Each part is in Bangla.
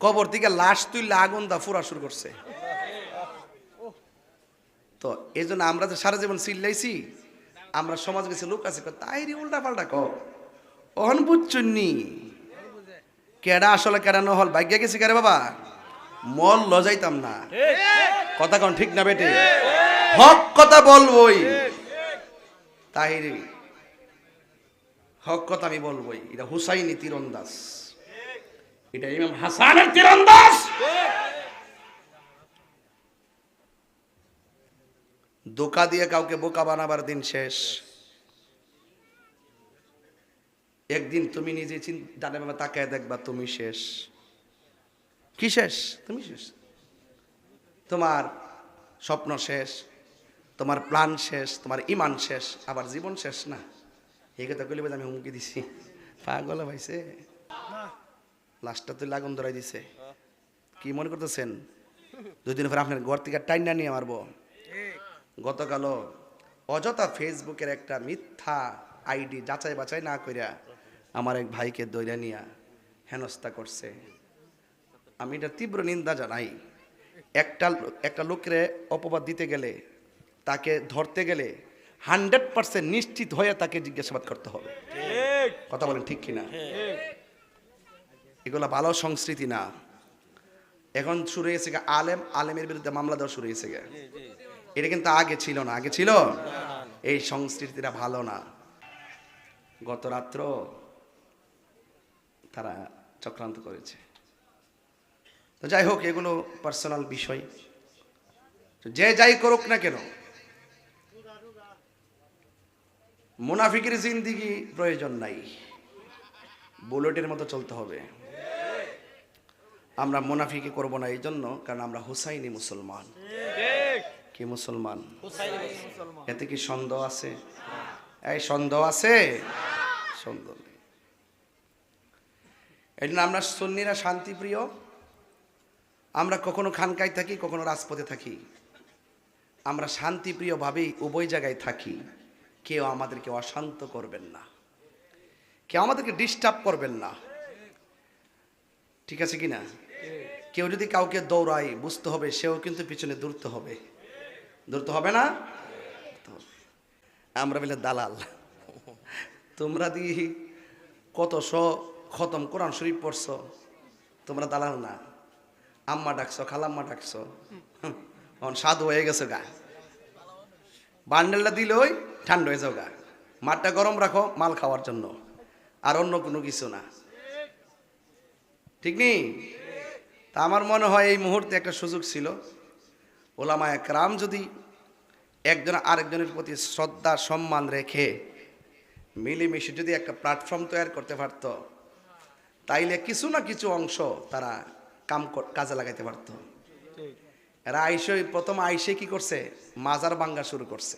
কবর থেকে লাশ তুললে আগুন দা ফুরা শুরু করছে। তো এই জন্য আমরা তো সারা জীবন চিল্লাইছি, আমরা সমাজ গেছে লোক আছে তাই রে উল্টা পাল্টা ক অহন কেডা আসলে, কেডা নহল? ভাগ্য গেছি কেরে বাবা? মল লজাইতাম না। কথা কন ঠিক না বেটে? হক কথা বলবই। তাহিরি হক কথা আমি বলবই। এটা হুসাইনি তীরন্দাজ। এটা ইমাম হাসানের তীরন্দাজ। ধোকা দিয়ে কাউকে বোকা বানাবার দিন শেষ। একদিন তুমি নিজে চিন্তা তাকায় দেখবা তুমি শেষ। কি শেষ? তুমি শেষ। তোমার স্বপ্ন শেষ, তোমার প্ল্যান শেষ, তোমার ইমান শেষ, আবার জীবন শেষ না। এই কথা কইলে আমি হুমকি দিছি। পাগল ভাইছে লাস্টটা তুই লাগুন ধরাই দিছে। কি মনে করতেছেন? দুই দিন পরে আপনার ঘর থেকে টাইনা নিয়ে মারবো। গতকালও অযথা ফেসবুকের একটা মিথ্যা আইডি যাচাই বাছাই না করিয়া আমার এক ভাইকে দইরা নিয়া হেনস্থা করছে। আমি এটা তীব্র নিন্দা জানাই। একটা একটা লোকের অপবাদ দিতে গেলে তাকে ধরতে গেলে হান্ড্রেড পার্সেন্ট নিশ্চিত হয়ে তাকে জিজ্ঞাসাবাদ করতে হবে। কথা বলেন ঠিক কিনা? এগুলো ভালো সংস্কৃতি না। এখন শুরু হয়েছে গা আলেম আলেমের বিরুদ্ধে মামলা দেওয়া শুরু হয়েছে গা এটা কিন্তু আগে ছিল না আগে ছিল? এই সংস্কৃতিটা ভালো না। গত রাত্র তারা চক্রান্ত করেছে। তো যাই হোক এগুলো পার্সোনাল বিষয়। যে যাই করুক না কেন মুনাফিকের জিন্দিগি প্রয়োজন নাই। বুলেটের মতো চলতে হবে। আমরা মুনাফিকি করব না এই জন্য কারণ আমরা হুসাইনি মুসলমান। কি মুসলমান? এতে কি সন্দেহ আছে? এই সন্দেহ আছে? সন্দেহ নেই। এই জন্য আমরা সুন্নিরা শান্তিপ্রিয়। আমরা কখনো খানকায় থাকি কখনো রাজপথে থাকি। আমরা শান্তিপ্রিয়ভাবেই উভয় জায়গায় থাকি। কেউ আমাদেরকে অশান্ত করবেন না। কেউ আমাদেরকে ডিস্টার্ব করবেন না। ঠিক আছে কি না কেউ যদি কাউকে দৌড়ায়, বুঝতে হবে, সেও কিন্তু পিছনে দূরতে হবে। দূরতে হবে না? আমরা বলে দালাল। তোমরা দি কত শ খতম কোরআন শরীফ পড়ছো, তোমরা দালাল না। আম্মা ডাকছো, খালাম্মা ডাকছো। এখন সাধু হয়ে গেছে গা। বান্ডেলটা দিলে ওই ঠান্ডা হয়ে যাও গা। মাঠটা গরম রাখো, মাল খাওয়ার জন্য। আর অন্য কোনো কিছু না। ঠিক নেই? তা আমার মনে হয় এই মুহূর্তে একটা সুযোগ ছিল। ওলামা একরাম যদি একজন আরেকজনের প্রতি শ্রদ্ধা সম্মান রেখে মিলেমিশে যদি একটা প্ল্যাটফর্ম তৈরি করতে পারত তাইলে কিছু না কিছু অংশ তারা কাম কাজে লাগাইতে পারত। এরা আইসে প্রথম আইসে কি করছে? মাজার বাঙ্গা শুরু করছে।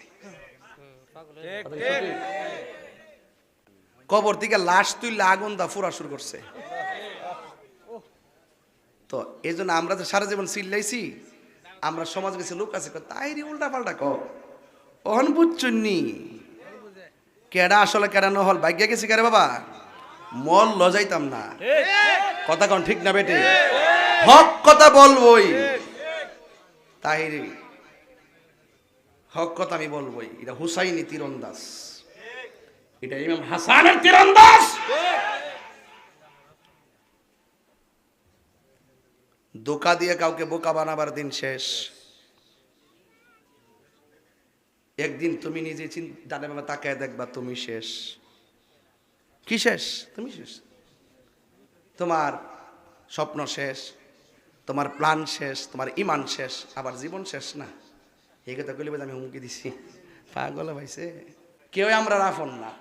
কবর থেকে লাশ তুললে আগুন দা ফুরা শুরু করছে। তো এই জন্য আমরা তো সারা জীবন চিল্লাইছি। আমরা সমাজ গেছে লোক আছে তাই রে উল্টা পাল্টা ক অহন কেডা আসলে, কেডা নহল ভাগ্য গেছি কেরে বাবা? মল লজাইতাম না। কথা কন ঠিক না বেটে? হক কথা বলবই। রে, হক কথা আমি বলবই। এটা হুসাইনি তীরন্দাস এটা ইমাম হাসানের তীরন্দাজ। ধোকা দিয়ে কাউকে বোকা বানাবার দিন শেষ। একদিন তুমি নিজে চিন্তা তাকায় দেখবা তুমি শেষ। কি শেষ? তুমি শেষ। তোমার স্বপ্ন শেষ, তোমার প্ল্যান শেষ, তোমার ইমান শেষ, আবার জীবন শেষ না। এই কথা কইলে আমি হুমকি দিছি। পাগল ভাইছে কেউ আমরা রাফন না।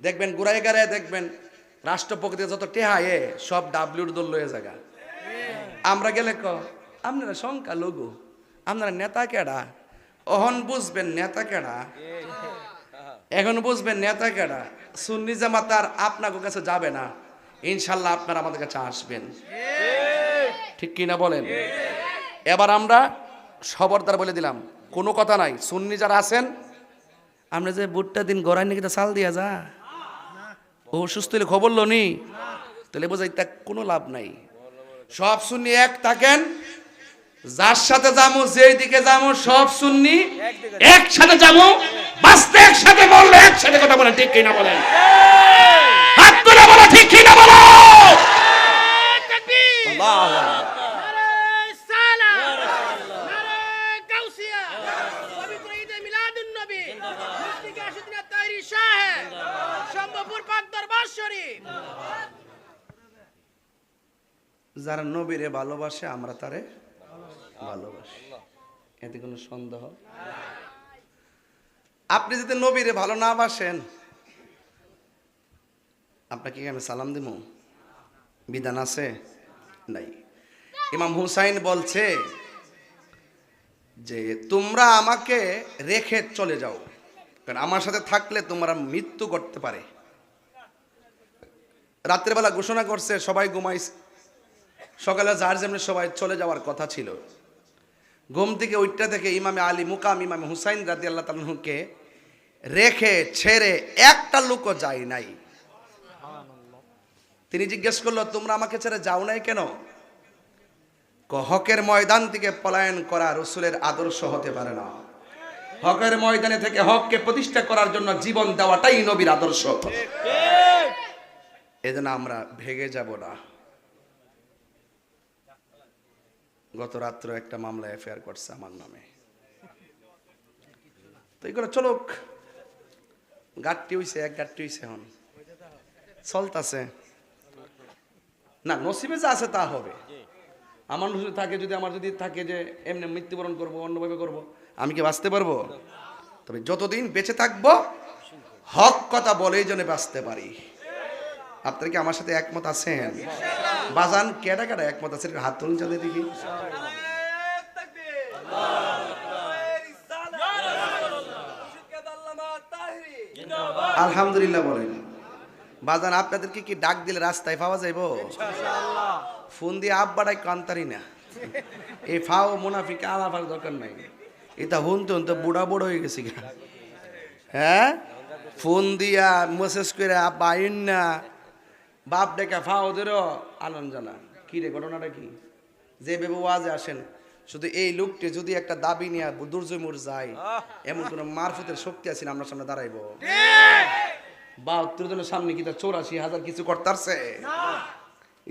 দেখবেন গুড়াই গাড়ায় দেখবেন রাষ্ট্রপতিতে যত টেহা সব ডাব্লিউর দল লয়ে জায়গা আমরা গেলে ক? আপনারা শঙ্কা লঘু। আপনারা নেতা কেডা? অহন বুঝবেন নেতা কেডা? এখন বুঝবেন নেতা কেডা? সুন্নি জামাত আর আপনাকে কাছে যাবে না। ইনশাল্লাহ আপনারা আমাদের কাছে আসবেন। ঠিক কি না বলেন? এবার আমরা খবরদার বলে দিলাম, কোনো কথা নাই। সুন্নি যারা আছেন, আমরা যে বুটটা দিন গড়াই নাকি চাল দিয়া যা। ও সুস্থ হলে খবর লো নি? তাহলে বোঝাই তা কোনো লাভ নাই। সব সুন্নি এক থাকেন? যার সাথে যাব যেই দিকে যাব সব সুন্নি একসাথে যাব বাঁচতে একসাথে বললে একসাথে কথা বলেন ঠিক কিনা বলেন? হাত তুলে বলো, ঠিক কিনা বলো? আল্লাহু আকবার। যারা নবীরে ভালোবাসে, আমরা তারে ভালোবাসি। এতে কোনো সন্দেহ? আপনি যদি নবীরে ভালো না বাসেন, আপনাকে কি আমি সালাম দিব? বিধান আছে? নাই। ইমাম হুসাইন বলছে যে, তোমরা আমাকে রেখে চলে যাও, কারণ আমার সাথে থাকলে তোমরা মৃত্যু করতে পারে। রাত্রেবেলা ঘোষণা করছে, সবাই ঘুমাইছে সকালে যার যেমনি সবাই চলে যাওয়ার কথা ছিল। ঘুম থেকে ওইটা থেকে ইমামে আলী মুকাম ইমামে হুসাইন রাদি আল্লাহ তালুকে রেখে ছেড়ে একটা লোকও যায় নাই। তিনি জিজ্ঞেস করল তোমরা আমাকে ছেড়ে যাও নাই কেন? হকের ময়দান থেকে পলায়ন করা রসুলের আদর্শ হতে পারে না। হকের ময়দানে থেকে হককে প্রতিষ্ঠা করার জন্য জীবন দেওয়াটাই নবীর আদর্শ। এজন্য আমরা ভেগে যাব না। গত রাত্র একটা মামলা এফআইআর করছে আমার নামে। তো এগুলো চলুক। গাঠটি হইছে, এক গাঠটি হইছে এখন। চলতাছে। না, নসিবে যা আছে তা হবে। আমার নসিবে থাকে যদি, আমার যদি থাকে যে এমনি মৃত্যুবরণ করব, অন্যভাবে করব, আমি কি বাঁচতে পারব? তবে যতদিন বেঁচে থাকব, হক কথা বলেই জন্য বাঁচতে পারি। আপনারা কি আমার সাথে একমত আছেন? বাজান, কেডা কেডা? একমত একটু হাত তুলুন চাঁদে দেখি আলহামদুলিল্লাহ বলেন। বাজান, আপনাদেরকে কি ডাক দিলে রাস্তায় পাওয়া যাইব? ফোন দিয়ে আব্বাটাই কান্তারি না। এই ফাও মুনাফিকে আলাপার দরকার নাই। এটা হুনতে হুনতে বুড়া বুড়ো হয়ে গেছি হ্যাঁ? ফোন দিয়া মেসেজ করে, আব্বা, আইন না। বাপ ডেকা ফাও ধরো আনন্দ জানা কি রে ঘটনাটা কি? যে ভেবে ওয়াজে আসেন শুধু এই লোকটি যদি একটা দাবি নিয়ে দুর্জমুর যায় এমন কোন মারফতের শক্তি আছে আপনার সামনে দাঁড়াইব? বাহাত্তর জনের সামনে কি চৌরাশি হাজার কিছু করতারছে?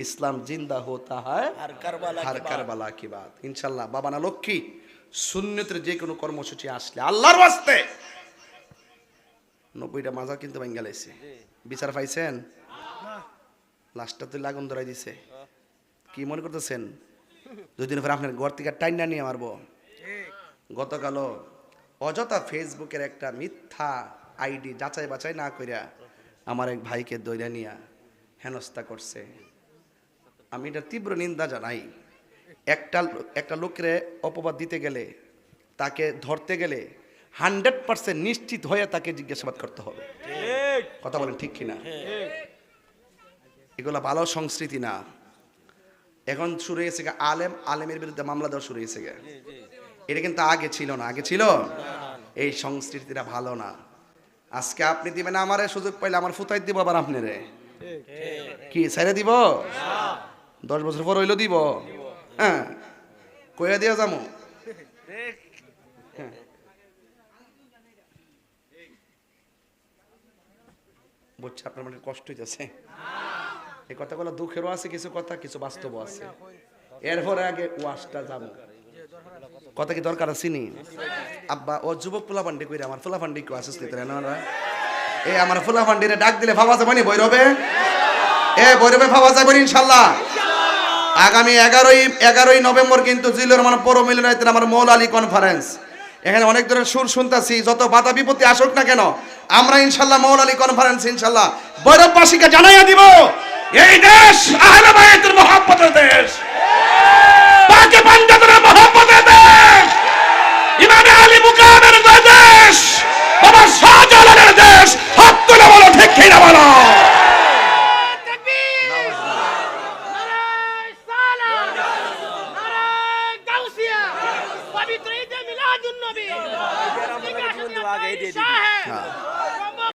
ইসলাম জিন্দা হতা হয় হার কারবালা কি বাত? ইনশাল্লাহ বাবা না লক্ষ্মী শূন্যতের যে কোনো কর্মসূচি আসলে আল্লাহর বাস্তে। নব্বইটা মাজা কিন্তু বেঙ্গালাইছে বিচার পাইছেন? লাস্টটা তো লাগুন ধরাই দিছে। কি মনে করতেছেন? দুদিন পরে আপনার ঘর থেকে টাইনা নিয়ে মারবো। গতকালও অযথা ফেসবুকের একটা মিথ্যা আইডি যাচাই বাছাই না করিয়া আমার এক ভাইকে দইরা নিয়া হেনস্থা করছে। আমি এটা তীব্র নিন্দা জানাই। একটা একটা লোকের অপবাদ দিতে গেলে তাকে ধরতে গেলে হান্ড্রেড পার্সেন্ট নিশ্চিত হয়ে তাকে জিজ্ঞাসাবাদ করতে হবে। কথা বলেন ঠিক কিনা? এগুলো ভালো সংস্কৃতি না। এখন শুরু হয়েছে গা আলেম আলেমের বিরুদ্ধে মামলা দেওয়া শুরু হয়েছে গা এটা কিন্তু আগে ছিল না আগে ছিল? এই সংস্কৃতিটা ভালো না। আজকে আপনি দিবেন আমারে সুযোগ পাইলে আমার ফুতাই দিব আবার আপনারে। কি ছেড়ে দিব? দশ বছর পর হইল দিব। হ্যাঁ কইয়া দিয়া যাব হ্যাঁ। বুঝছে আপনার মানে কষ্ট হইতেছে। এই কথাগুলো দুঃখেরও আছে কিছু কথা কিছু বাস্তবও আছে। এরপরে আগে ওয়াশটা যাব। কথা কি দরকার আছে নি? আব্বা ও যুবক ফুলা ফান্ডি কইরা আমার ফুলা ফান্ডি কেউ আসিস নিতে না এই আমার ফুলা ফান্ডিরে ডাক দিলে ভাবা যাবে নি বৈরবে এ বৈরবে ভাবা যাবে ইনশাল্লাহ। আগামী এগারোই এগারোই নভেম্বর কিন্তু জিলোর মানে পৌর মিলনায়তের আমার মৌল আলী কনফারেন্স এখানে অনেক ধরনের সুর শুনতেছি যত বাধা বিপত্তি আসুক না কেন আমরা ইনশাল্লাহ মৌল আলী কনফারেন্স ইনশাল্লাহ বৈরববাসীকে জানাইয়া দিব। এই দেশ আহলে বাইতের মহব্বতের দেশ। পাকে পাঞ্জাবের মহব্বতের দেশ। ইমামে আলী মুকামের